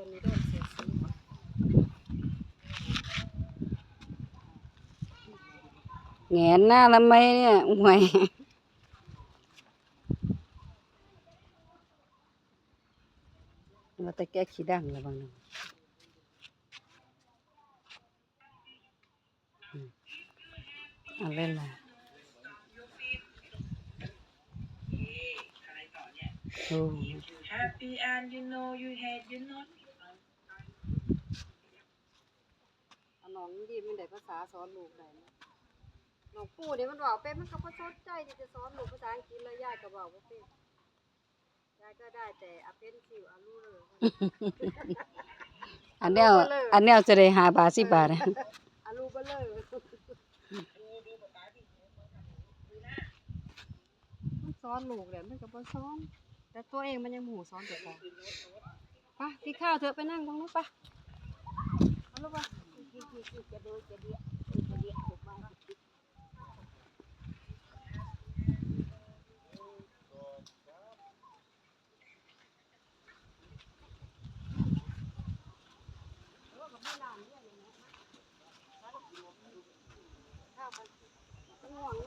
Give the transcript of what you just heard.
ตัวนี้โดนเสียสีแงนหน้าทำไมเนี่ยห่วยว่าแต่แก้ขี้ดังระวังนะอืมเอาเล่นละโอ้ Happy and you know you hate you not น้องดีมันได้ภาษาสอนลูกได้นะน้องปู่เนี่ยมันบอกเป็นมันก็บ่สนใจที่จะสอนลูกภาษาอังกฤษแล้วยายก็บอกว่าเป็นยายก็ได้แต่อเป็นสิวอาลูเลย อันแนวอันแนวจะได้หาบาทสิบบาทอาลูเบลเลยมันสอนลูกแหละมันก็บ่สอนแต่ตัวเองมันยังหมูสอนตัวเอง ไปกินข้าวเถอะไปนั่งตรงนู้นปะอาลูกปะดูจะเดียจะเ